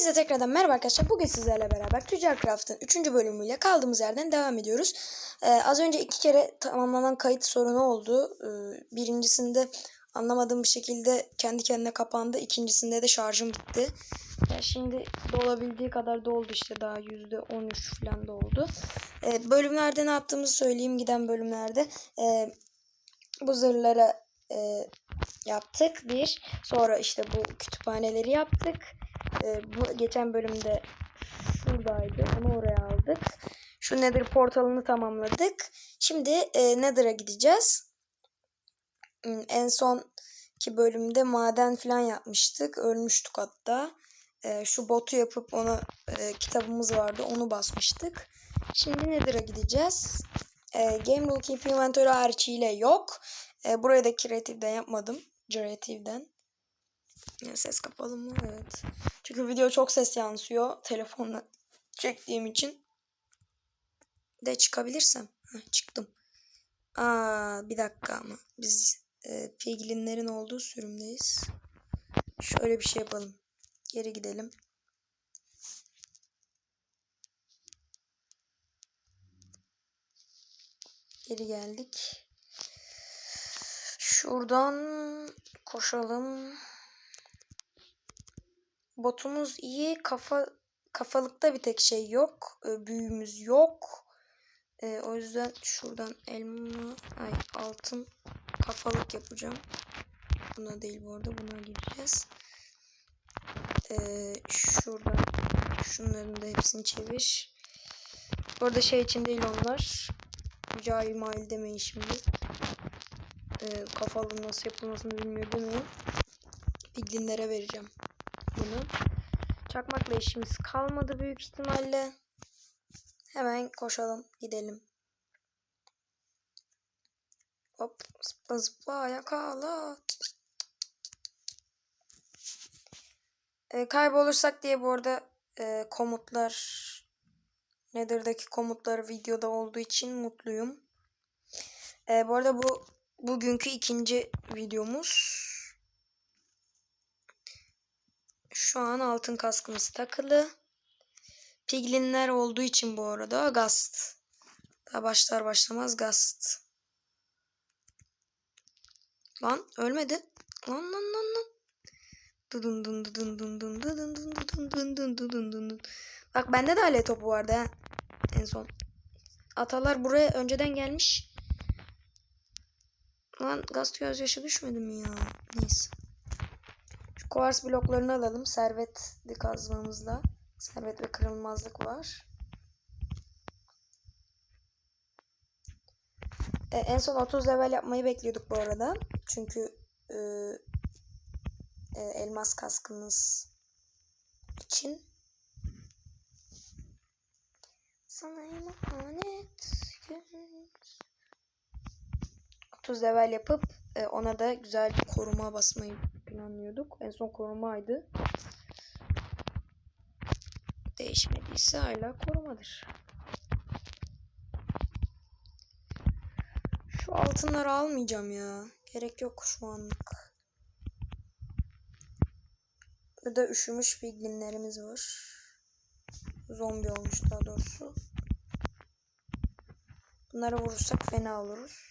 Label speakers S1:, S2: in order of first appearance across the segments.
S1: Hepinize tekrardan merhaba arkadaşlar. Bugün sizlerle beraber Tüccar Craft'ın 3. bölümüyle kaldığımız yerden devam ediyoruz. Ee, az önce iki kere tamamlanan kayıt sorunu oldu. Ee, birincisinde anlamadığım bir şekilde kendi kendine kapandı. İkincisinde de şarjım bitti. Ee, şimdi dolabildiği kadar doldu işte daha %13 falan doldu. Ee, bölümlerde ne yaptığımızı söyleyeyim giden bölümlerde. Ee, bu zırhlara e, yaptık bir. Sonra işte bu kütüphaneleri yaptık. Ee, bu geçen bölümde şuradaydı. Onu oraya aldık. Şu Nether portalını tamamladık. Şimdi e, Nether'a gideceğiz. Hmm, En son ki bölümde maden falan yapmıştık. Ölmüştük hatta. E, şu botu yapıp ona e, kitabımız vardı. Onu basmıştık. Şimdi Nether'a gideceğiz. E, Game Rule Keep Inventory hariçiyle yok. E, burayı da Creative'den yapmadım. Creative'den. Ses kapalı mı? Evet. Çünkü video çok ses yansıyor. Telefonla çektiğim için. De çıkabilirsem. Heh, çıktım. Aa, bir dakika ama. Biz e, piglinlerin olduğu sürümdeyiz. Şöyle bir şey yapalım. Geri gidelim. Geri geldik. Şuradan koşalım. Botumuz iyi. Kafa kafalıkta bir tek şey yok. Ee, büyümüz yok. Ee, o yüzden şuradan elma, ay altın kafalık yapacağım. Buna değil bu arada. Buna gireceğiz. Ee, şuradan şunların da hepsini çevir. Bu arada şey için değil onlar. Cahil mahil demeyin şimdi. Ee, kafalığın nasıl yapılmasını bilmiyor demeyin. Piglinlere vereceğim bunu. Çakmakla işimiz kalmadı büyük ihtimalle. Hemen koşalım gidelim. Hop zıpla zıpla yakala. Ee, kaybolursak diye bu arada e, komutlar Nether'daki komutlar videoda olduğu için mutluyum. Ee, bu arada bu bugünkü ikinci videomuz. Şu an altın kaskımız takılı. Piglinler olduğu için bu arada Gast. Daha başlar başlamaz Gast. Lan ölmedi. Lan lan lan lan. Dudun dun dudun dun dun dudun dun dudun dun dun dudun dun dun. Bak bende de alet topu vardı ha. En son. Atalar buraya önceden gelmiş. Lan gaz gözyaşı düşmedi mi ya? Neyse. Kuvars bloklarını alalım. Servetli kazmamızla. Servet ve kırılmazlık var. E, en son 30 level yapmayı bekliyorduk bu arada. Çünkü e, e, elmas kaskımız için. Sana emanet göz. 30 level yapıp e, ona da güzel bir koruma basmayı planlıyorduk. En son korumaydı. Değişmediyse hala korumadır. Şu altınları almayacağım ya. Gerek yok şu anlık. Burada üşümüş piglinlerimiz var. Zombi olmuş daha doğrusu. Bunlara vurursak fena oluruz.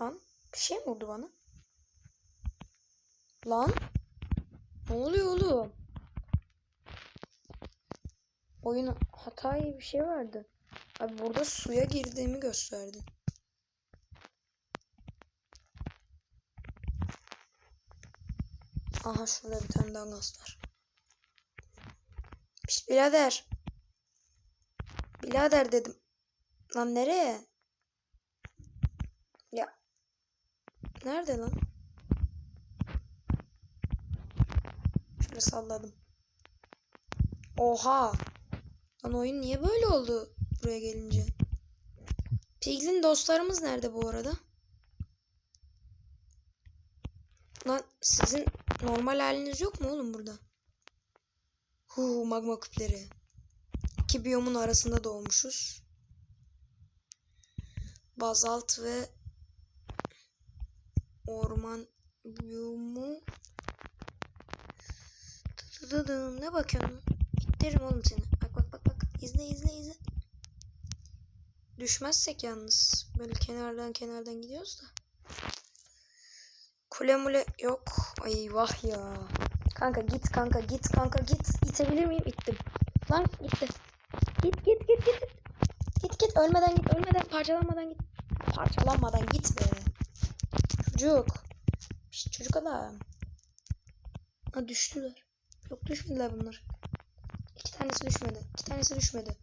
S1: Lan bir şey mi oldu bana? Lan ne oluyor oğlum? Oyun hata gibi bir şey vardı. Abi burada suya girdiğimi gösterdi. Aha şurada bir tane daha gaz var. Piş birader. Birader dedim. Lan nereye? Ya. Nerede lan? Şöyle salladım. Oha. Lan oyun niye böyle oldu buraya gelince? Piglin dostlarımız nerede bu arada? Lan sizin normal haliniz yok mu oğlum burada? Huu magma küpleri. İki biyomun arasında doğmuşuz. Bazalt ve orman biyomu Dıdıdım ne bakıyorsun? İttiririm oğlum seni. Bak bak bak bak. İzle izle izle. Düşmezsek yalnız. Böyle kenardan kenardan gidiyoruz da. Kule mule yok. Ay vah ya. Kanka git kanka git kanka git. İtebilir miyim? İttim. Lan gitti. Git git git git. Git git ölmeden git ölmeden parçalanmadan git. Parçalanmadan git be. Çocuk. Şşt, çocuk adam. Ha düştüler. Yok düşmediler bunlar. İki tanesi düşmedi. İki tanesi düşmedi.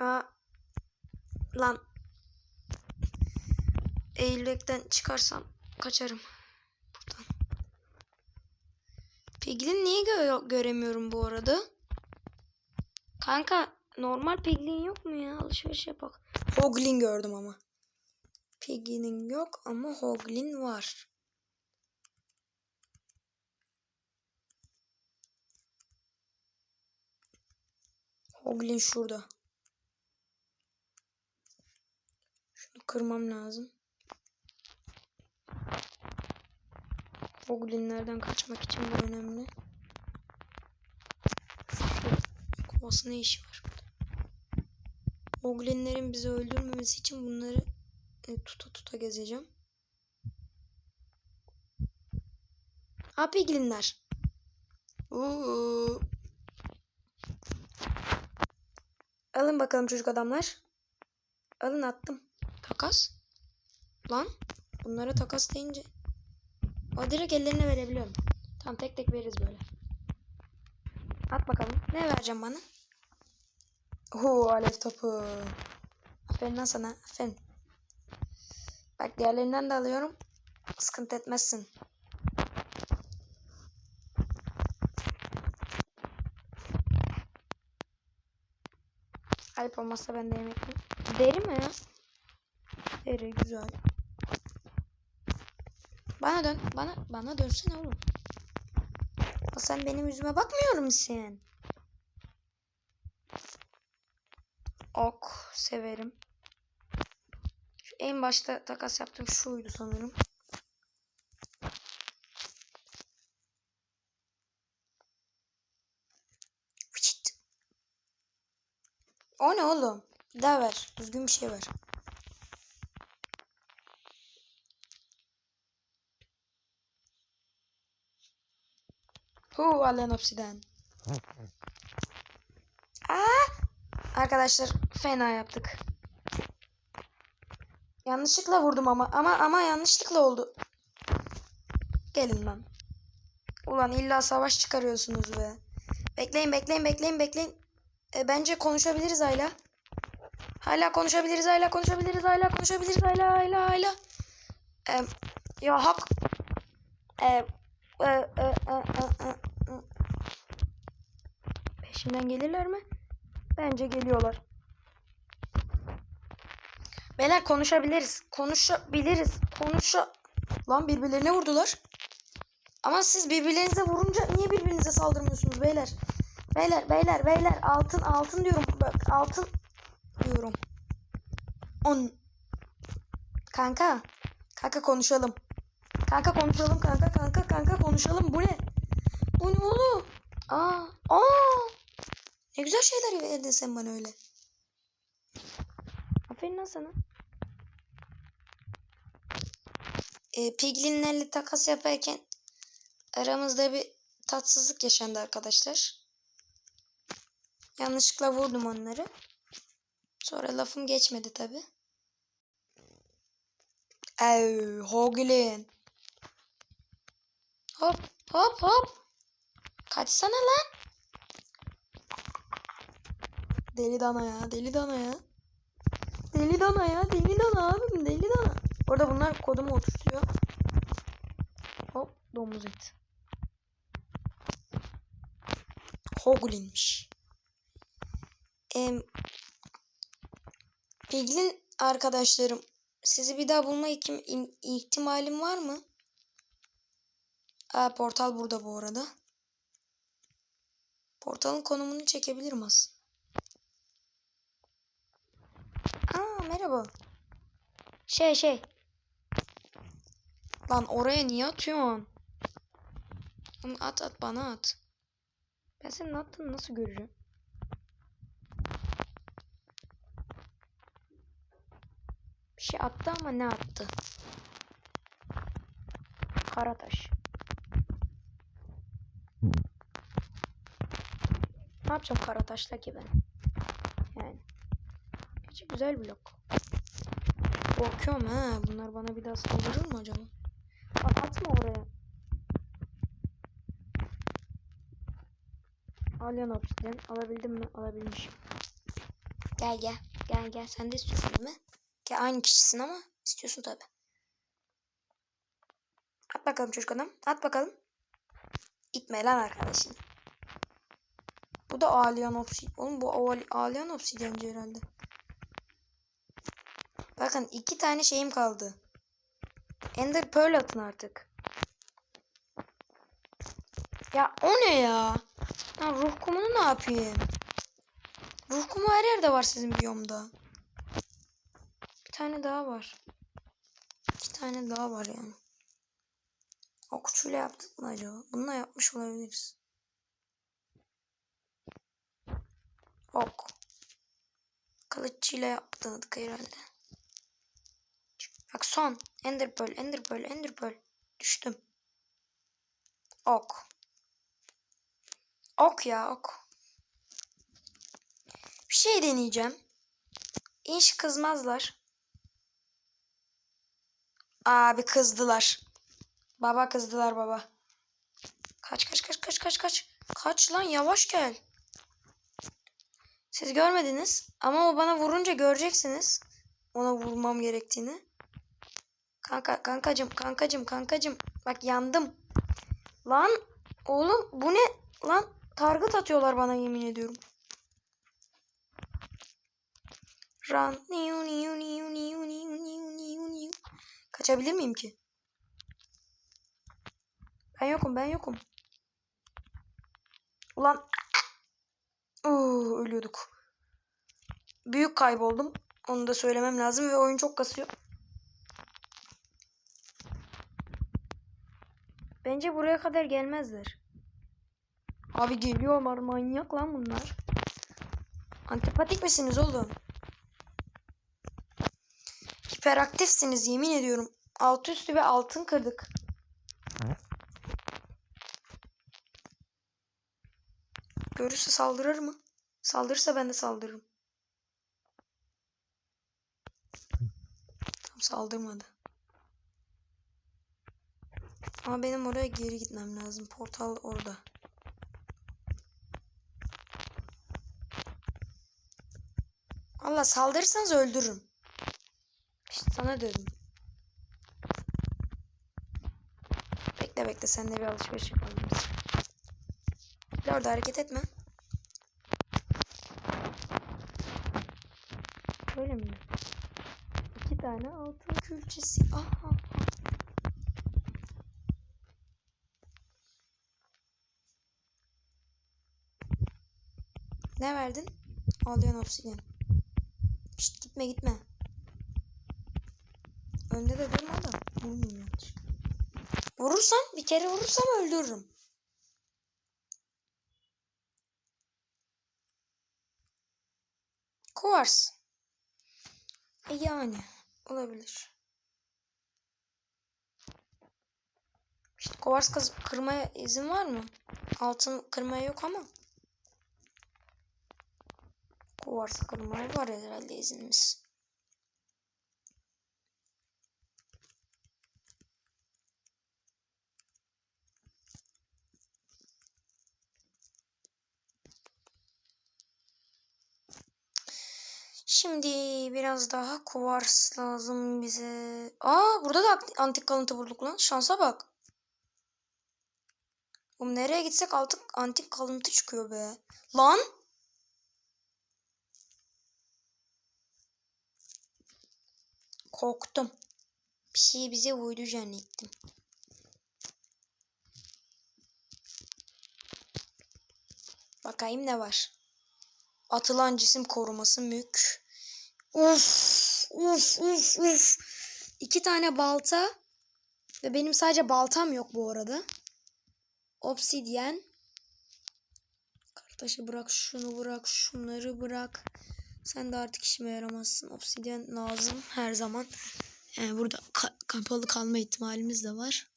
S1: Aa. Lan. Eğilmekten çıkarsam kaçarım. Buradan. Piglin niye gö- göremiyorum bu arada? Kanka normal piglin yok mu ya? Alışveriş yapak. Hoglin gördüm ama. Piggy'nin yok ama Hoglin var. Hoglin şurada. Şunu kırmam lazım. Hoglinlerden kaçmak için bu önemli. Şu kovası ne işi var? Hoglinlerin bizi öldürmemesi için bunları e, tuta tuta gezeceğim. Ha piglinler. Uuu. Alın bakalım çocuk adamlar. Alın attım. Takas. Lan. Bunlara takas deyince. O direkt ellerine verebiliyorum. Tamam tek tek veririz böyle. At bakalım. Ne vereceğim bana? Oo alev topu. Aferin lan sana. Aferin. Bak diğerlerinden de alıyorum. Sıkıntı etmezsin. Ayıp olmazsa ben de yemek yiyeyim. Deri mi? Deri güzel. Bana dön. Bana bana dönsene oğlum. Sen benim yüzüme bakmıyor musun? Ok severim. En başta takas yaptığım şuydu sanırım. O ne oğlum? Bir daha ver. Düzgün bir şey ver. Hu alen obsiden. Aa! Arkadaşlar fena yaptık. Yanlışlıkla vurdum ama ama ama yanlışlıkla oldu. Gelin lan. Ulan illa savaş çıkarıyorsunuz be. Bekleyin bekleyin bekleyin bekleyin. E, bence konuşabiliriz hala. Hala konuşabiliriz hala konuşabiliriz hala konuşabiliriz hala hala hala. E, ya hak. E, e, e, e, e, e, e. Peşimden gelirler mi? Bence geliyorlar. Beyler konuşabiliriz. Konuşabiliriz. Konuşa... Lan birbirlerine vurdular. Ama siz birbirlerinize vurunca niye birbirinize saldırmıyorsunuz beyler? Beyler beyler beyler altın altın diyorum. Bak altın diyorum. On. Kanka. Kanka konuşalım. Kanka konuşalım kanka kanka kanka konuşalım. Bu ne? Bu ne oğlum? Aa, aa. Ne güzel şeyler verdin sen bana öyle. Aferin lan sana. E, piglinlerle takas yaparken aramızda bir tatsızlık yaşandı arkadaşlar. Yanlışlıkla vurdum onları. Sonra lafım geçmedi tabi. Ev, Hoglin. Hop, hop, hop. Kaçsana lan. Deli dana ya, deli dana ya. Deli dana ya, deli dana abim, deli dana. Orada bunlar kodumu oturtuyor. Hop, domuz et. Hoglin'miş. Em, Piglin arkadaşlarım, sizi bir daha bulma ihtim- im- ihtimalim var mı? Aa, portal burada bu arada. Portalın konumunu çekebilirim aslında. Aa merhaba. Şey şey. Lan oraya niye atıyorsun? Onu at at bana at. Ben senin attığını nasıl göreceğim? Bir şey attı ama ne attı? Karataş. Ne yapacağım Karataş'ta ki ben? Yani. Gerçi güzel blok. Korkuyorum ha. Bunlar bana bir daha saldırır mı acaba? Atma oraya. Alien obsidian. Alabildim mi? Alabilmişim. Gel gel. Gel gel. Sen de istiyorsun değil mi? Gel aynı kişisin ama istiyorsun tabi. At bakalım çocuk adam. At bakalım. İtme lan arkadaşını. Bu da Alien Obsidian. Oğlum bu Al- Alien Obsidian'cı herhalde. Bakın iki tane şeyim kaldı. Ender Pearl atın artık. Ya o ne ya? Ha, ruh kumunu ne yapayım? Ruh kumu her yerde var sizin biyomda. Bir tane daha var. İki tane daha var yani. Okçuyla yaptık mı acaba? Bununla yapmış olabiliriz. Ok. Kılıççıyla yaptık herhalde. Bak son. Ender Pearl, Ender Pearl, Ender Pearl. Düştüm. Ok. Ok ya ok. Bir şey deneyeceğim. İnş kızmazlar. Abi kızdılar. Baba kızdılar baba. Kaç kaç kaç kaç kaç kaç. Kaç lan yavaş gel. Siz görmediniz ama o bana vurunca göreceksiniz. Ona vurmam gerektiğini. Kanka kankacım kankacım kankacım. Bak yandım. Lan oğlum bu ne? Lan target atıyorlar bana yemin ediyorum. Run. Kaçabilir miyim ki? Ben yokum ben yokum. Ulan. Uuu ölüyorduk. Büyük kayboldum. Onu da söylemem lazım ve oyun çok kasıyor. Bence buraya kadar gelmezler. Abi geliyorlar manyak lan bunlar. Antipatik misiniz oğlum? Hiperaktifsiniz yemin ediyorum. Altı üstü ve altın kırdık. Görürse saldırır mı? Saldırırsa ben de saldırırım. Tam saldırmadı. Ama benim oraya geri gitmem lazım. Portal orada. Allah saldırırsanız öldürürüm. İşte sana dedim. Bekle bekle sen de bir alışveriş yapalım. Bir orada hareket etme. Öyle mi? İki tane altın külçesi. Aha. Ne verdin? Ağlayan obsidian. Şşt gitme gitme. Önde de durma da. Vurmayayım. Vurursam bir kere vurursam öldürürüm. Kuvars. E yani olabilir. İşte kuvars kız kırmaya izin var mı? Altın kırmaya yok ama. Kuvars kırmaya var herhalde iznimiz. Şimdi biraz daha kuvars lazım bize. Aa burada da antik kalıntı bulduk lan. Şansa bak. Oğlum nereye gitsek artık antik kalıntı çıkıyor be. Lan. Korktum. Bir şey bize vurdu zannettim. Bakayım ne var. Atılan cisim koruması mük. Uf, uf, uf, uf. İki tane balta. Ve benim sadece baltam yok bu arada. Obsidyen. Kartaşı bırak, şunu bırak, şunları bırak. Sen de artık işime yaramazsın. Obsidyen lazım her zaman. Yani burada ka- kapalı kalma ihtimalimiz de var.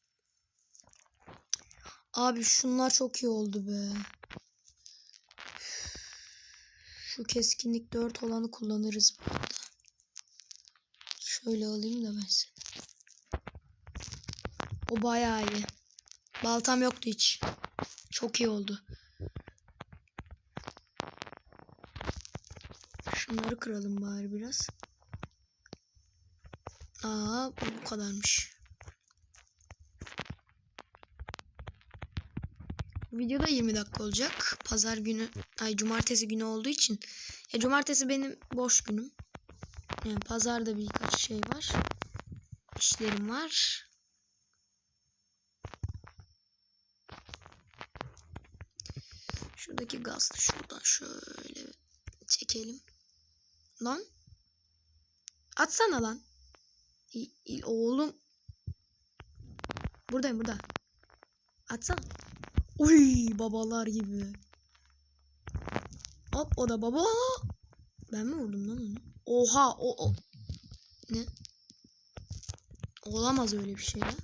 S1: Abi şunlar çok iyi oldu be. Şu keskinlik 4 olanı kullanırız bu arada. Şöyle alayım da ben seni. O bayağı iyi. Baltam yoktu hiç. Çok iyi oldu. Şunları kıralım bari biraz. Aa bu, kadarmış. Videoda 20 dakika olacak. Pazar günü, ay cumartesi günü olduğu için. Ya cumartesi benim boş günüm. Yani pazarda birkaç şey var. İşlerim var. Şuradaki gazı şuradan şöyle çekelim. Lan. Atsana lan. İ- oğlum. Buradayım burada. Atsana. Uy babalar gibi. Hop o da baba. Ben mi vurdum lan onu? Oha o, o. Ne? Olamaz öyle bir şey ya.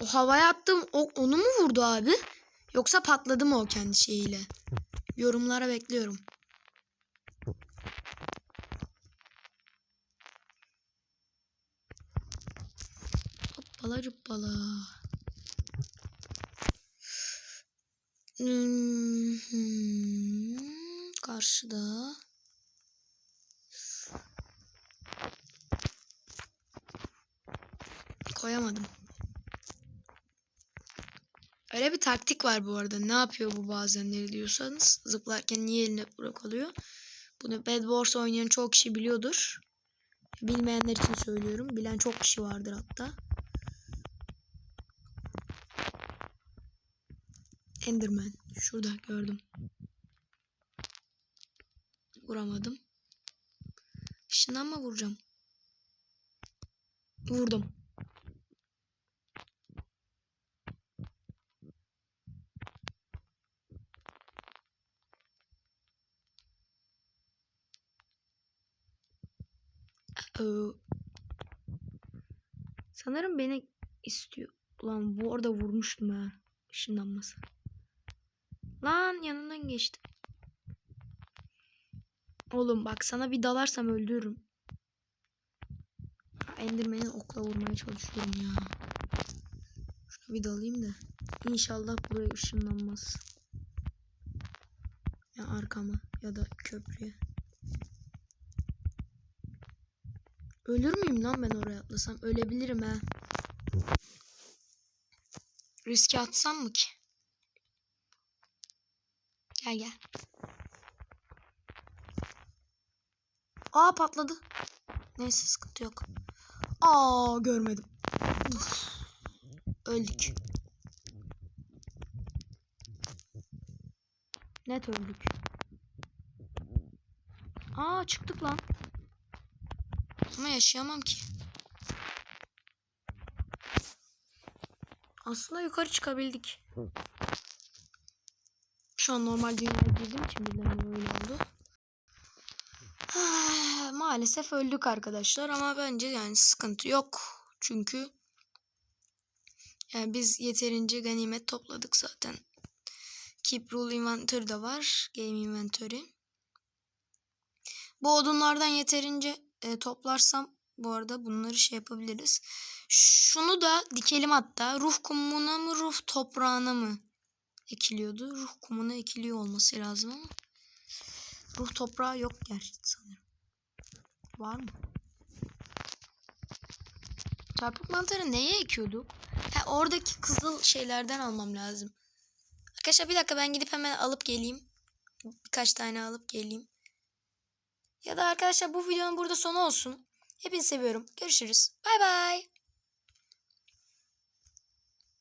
S1: O havaya attım. O, onu mu vurdu abi? Yoksa patladı mı o kendi şeyiyle? Yorumlara bekliyorum. Hoppala cuppala. Hmm, hmm. Karşıda. Koyamadım. Öyle bir taktik var bu arada. Ne yapıyor bu bazenleri diyorsanız. Zıplarken niye eline bırakılıyor? Bunu Bad Wars oynayan çok kişi biliyordur. Bilmeyenler için söylüyorum. Bilen çok kişi vardır hatta. Enderman. Şurada gördüm. Vuramadım. Şundan mı vuracağım? Vurdum. Ee, sanırım beni istiyor. Ulan bu arada vurmuştum ha. Işınlanması. Lan yanından geçtim. Oğlum bak sana bir dalarsam öldürürüm. Enderman'i okla vurmaya çalışıyorum ya. Şuna bir dalayım da. İnşallah buraya ışınlanmaz. Ya arkama ya da köprüye. Ölür müyüm lan ben oraya atlasam? Ölebilirim ha. Riske atsam mı ki? Gel gel. Aa patladı. Neyse sıkıntı yok. Aa görmedim. Uf. Öldük. Net öldük. Aa çıktık lan. Ama yaşayamam ki. Aslında yukarı çıkabildik. Şu an normal dünyaya girdiğim için birden öyle oldu. Maalesef öldük arkadaşlar ama bence yani sıkıntı yok. Çünkü yani biz yeterince ganimet topladık zaten. Keep Rule Inventory de var. Game Inventory. Bu odunlardan yeterince e, toplarsam bu arada bunları şey yapabiliriz. Şunu da dikelim hatta. Ruh kumuna mı ruh toprağına mı ekiliyordu? Ruh kumuna ekiliyor olması lazım ama. Ruh toprağı yok gerçi sanırım. Var mı? Çarpık mantarı neye ekiyorduk? Ha oradaki kızıl şeylerden almam lazım. Arkadaşlar bir dakika ben gidip hemen alıp geleyim. Birkaç tane alıp geleyim. Ya da arkadaşlar bu videonun burada sonu olsun. Hepinizi seviyorum. Görüşürüz. Bay bay.